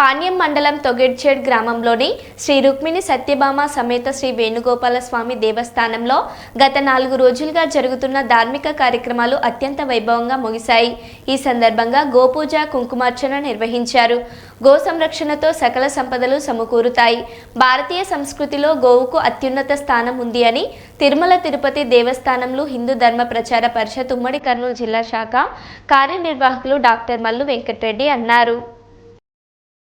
పాణ్యం మండలం తొగెడ్చేడ్ గ్రామంలోని శ్రీ రుక్మిణి సత్యభామ సమేత శ్రీ వేణుగోపాల స్వామి దేవస్థానంలో గత నాలుగు రోజులుగా జరుగుతున్న ధార్మిక కార్యక్రమాలు అత్యంత వైభవంగా ముగిశాయి. ఈ సందర్భంగా గోపూజ కుంకుమార్చన నిర్వహించారు. గో సంరక్షణతో సకల సంపదలు సమకూరుతాయి. భారతీయ సంస్కృతిలో గోవుకు అత్యున్నత స్థానం ఉంది అని తిరుమల తిరుపతి దేవస్థానంలో హిందూ ధర్మ ప్రచార పరిషత్ ఉమ్మడి కర్నూలు జిల్లా శాఖ కార్యనిర్వాహకులు డాక్టర్ మల్లు వెంకటరెడ్డి అన్నారు.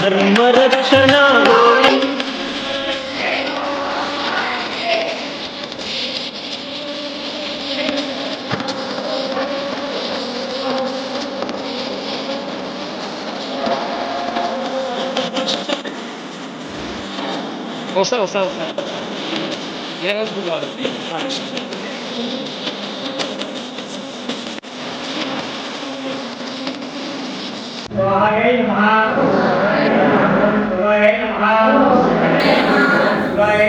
ధర్మరక్షణ వస్తా వస్తా వస్తా ఏ రోజు కాదు శివాయ నమః శివాయ శివాయ శివాయ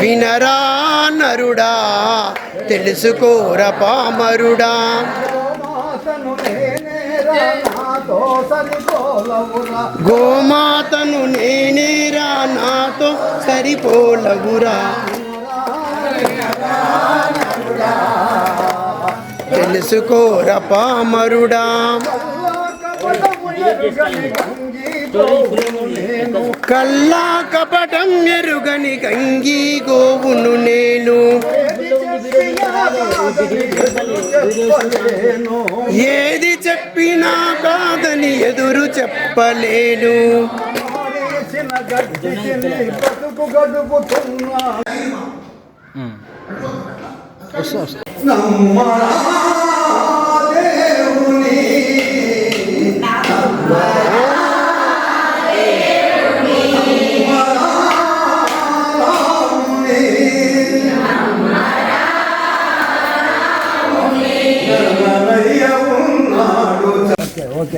వినరా నరుడా తెలుసుకోర పామరుడా. గోమాతను నేనేరా నాతో సరిపోలవురా. తెలుసుకోర పామరుడా. కల్లా కపటం ఎరుగని గంగి గోవును నేను ఏది చెప్పినా కాదని ఎదురు చెప్పలేను.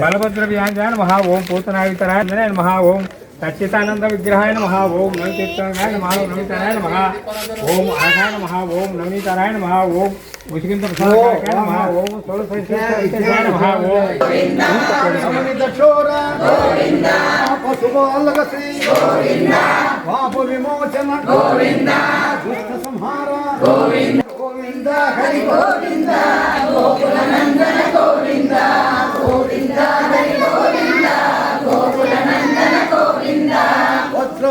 బలభద్ర వ్యాంజాయ నమః ఓం పూతనాయుతరాయ నమః ఓం సచ్చితానంద విగ్రహాయ నమః. ఓం నవతీర్థాయ నమః. నవనీతరాయ నమః ఓం ఆఘాయ నమః. ఓం నవనీతరాయ నమః. ఓం ముసిగింత ప్రసాదాయ నమః. ఓం సోలసైత్యాయ నమః. ఓం పాప విమోచన గోవింద. దుష్ట సంహార. గోవింద. గోవింద. హరి గోవింద.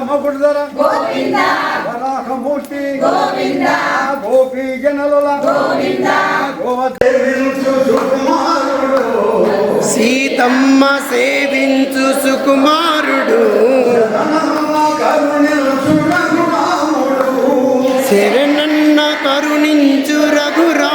వజ్రమగుడదర గోవింద. వరాహమూర్తి. గోవింద. గోపీ జనలుల గోవింద. సీతమ్మ సేవించు సుకుమారుడు. శరణన్న కరుణించు రఘురాముడు.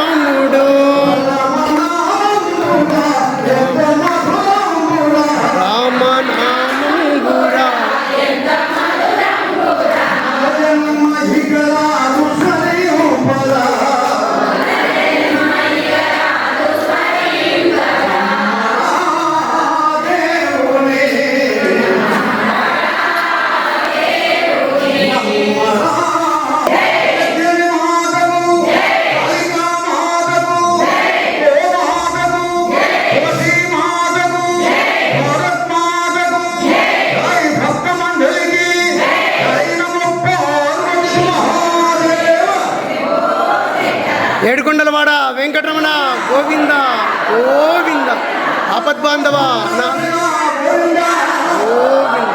ఏడుకొండలవాడ వెంకటరమణ గోవింద గోవింద. ఆపద్బాంధవ నా- గోవింద.